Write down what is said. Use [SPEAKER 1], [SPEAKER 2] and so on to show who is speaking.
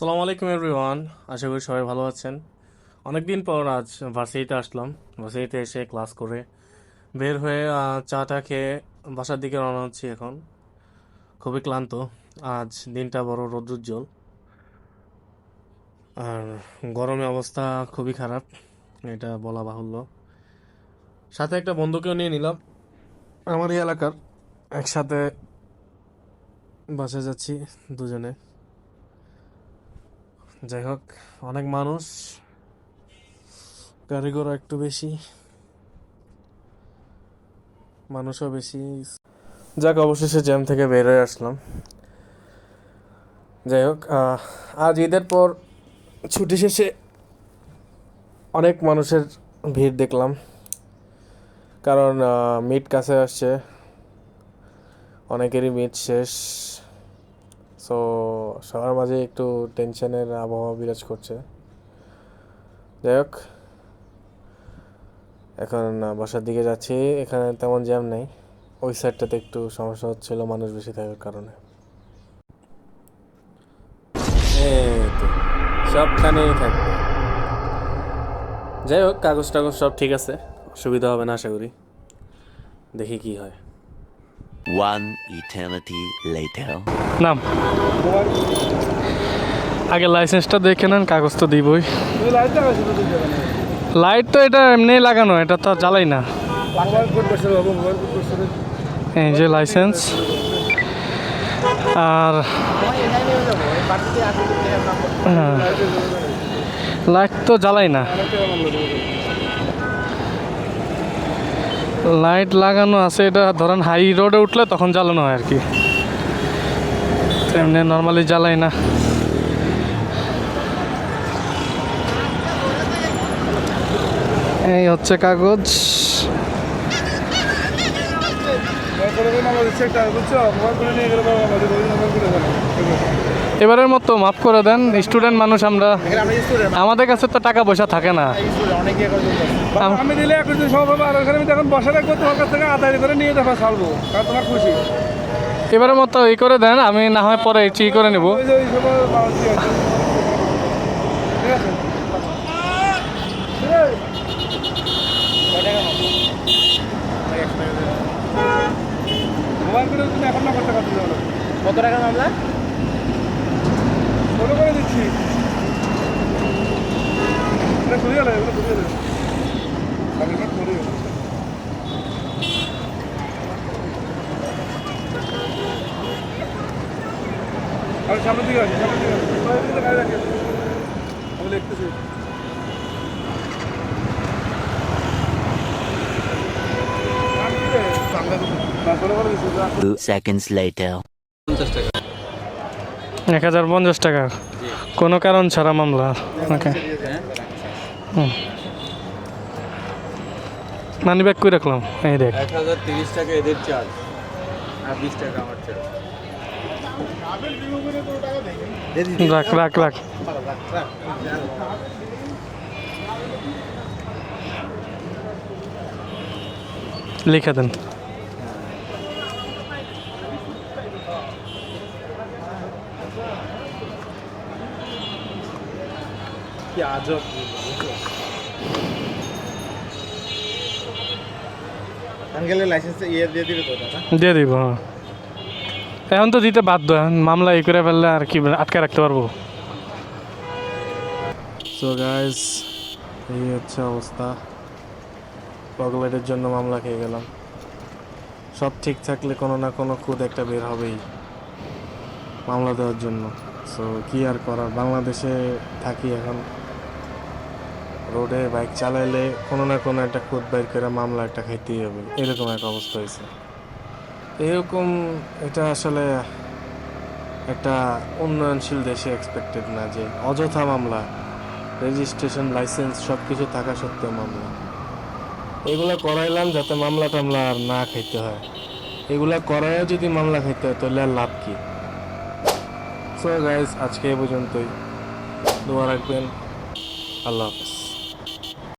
[SPEAKER 1] আসসালামু আলাইকুম এভরিওয়ান আশা করি সবাই ভালো আছেন। অনেকদিন পর আজ ভার্সিটিতে আসলাম। ভার্সিটিতে এসে ক্লাস করে বের হয়ে আহ, চাটা খেয়ে বাসার দিকে রওনা হচ্ছি এখন। খুবই ক্লান্ত। আজ দিনটা বড় রৌদ্রোজ্জ্বল আর গরমে অবস্থা খুবই খারাপ এটা বলা বাহুল্য। সাথে একটা বন্ধুকেও নিয়ে নিলাম। আমারই এলাকার। একসাথে বাসে যাচ্ছি দুজনে। যাই হোক অনেক মানুষ ঘোড়া একটু বেশি, মানুষও বেশি। যাক, অবশেষে জ্যাম থেকে বের হয়ে আসলাম। যাই হোক আজ ঈদের পর ছুটি শেষে অনেক মানুষের ভিড় দেখলাম। কারণ মিট কাছে আসছে। অনেকেরই মিট শেষ। সো সবার মাঝে একটু টেনশনের আবহাওয়া বিরাজ করছে। যাই হোক, এখন বাসার দিকে যাচ্ছি। এখানে তেমন জ্যাম নেই। ওই সাইডটাতে একটু সমস্যা হচ্ছিল মানুষ বেশি থাকার কারণে। সবখানেই থাকবে। যাই হোক কাগজ টাগজ সব ঠিক আছে। অসুবিধা হবে না, আশা করি। দেখি কি হয়।
[SPEAKER 2] One eternity later.
[SPEAKER 3] নাম আগে লাইসেন্সটা দেখে নেন, কাগজ তো দিবই লাইট তো এটা এমনি লাগানো, এটা তো জ্বালাই না এই যে লাইসেন্স আর হ্যাঁ। লাইট তো জ্বালাই না লাইট লাগানো আছে, এটা ধরেন হাই রোডে উঠলে তখন জ্বালানো হয় আর কি এমনি নর্মালি জ্বালাই না। এই হচ্ছে কাগজ। এবারের মতো মাফ করে দেন স্টুডেন্ট মানুষ আমরা। আমাদের কাছে তো টাকা পয়সা থাকে না। আমি
[SPEAKER 4] দিলে রাখব তোমার থেকে করে নিয়ে কারণ খুশি
[SPEAKER 3] এবারের মতো ই করে দেন, আমি না হয় পরে চি করে নেব
[SPEAKER 4] ওই যে ওই সময় বাবা ঠিক আছে ঠিক আছে এই, মোবাইল করে তুমি এখন না করতে পারছ কত টাকা মামলা? ষোলো করে দিচ্ছি। ঘুরিয়ে এগুলো ঘুরিয়ে দেবে বার ঘুরিয়ে আর সামনের দিকে আছে সামনের দিকে আছে আমি লিখতেছি।
[SPEAKER 2] Two seconds later.
[SPEAKER 3] এক হাজার পঞ্চাশ টাকা। কোনো কারণ ছাড়া মামলা। ওকে। মানি ব্যাগ করে রাখলাম? এই দেখ।
[SPEAKER 5] এক হাজার তিরিশ টাকা এদের চার্জ। আর বিশ টাকা আমার চার্জ।
[SPEAKER 3] রাখ রাখ রাখ। লিখে দেন।
[SPEAKER 5] কি আজব আঙ্কেলের লাইসেন্স ইয়ে দিয়ে দিবে তো দাদা?
[SPEAKER 3] দিয়ে দিব হ্যাঁ। এখন তো দিতে বাধ্য এখন মামলা ই করে ফেললে আর কি আটকে রাখতে পারব।
[SPEAKER 1] সো গাইস এই হচ্ছে অবস্থা। পগলেটের জন্য মামলা খেয়ে গেলাম। সব ঠিক থাকলে কোনো না কোনো খুদ একটা বের হবেই। মামলা দেওয়ার জন্য। সো কি আর করার? বাংলাদেশে থাকি এখন। রোডে বাইক চালাইলে কোনো না কোনো একটা খুদ বাইর করে মামলা একটা খাইতেই হবে। এরকম এক অবস্থা হয়েছে। এরকম এটা আসলে একটা উন্নয়নশীল দেশে এক্সপেক্টেড না যে অযথা মামলা রেজিস্ট্রেশন লাইসেন্স সব কিছু থাকা সত্ত্বেও মামলা। এগুলা করাইলাম যাতে মামলা টামলা আর না খাইতে হয়। এগুলা করাইও যদি মামলা খাইতে হয় তাহলে আর লাভ কি? সো গাইজ আজকে এ পর্যন্তই। দোয়া রাখবেন। আল্লাহ হাফেজ।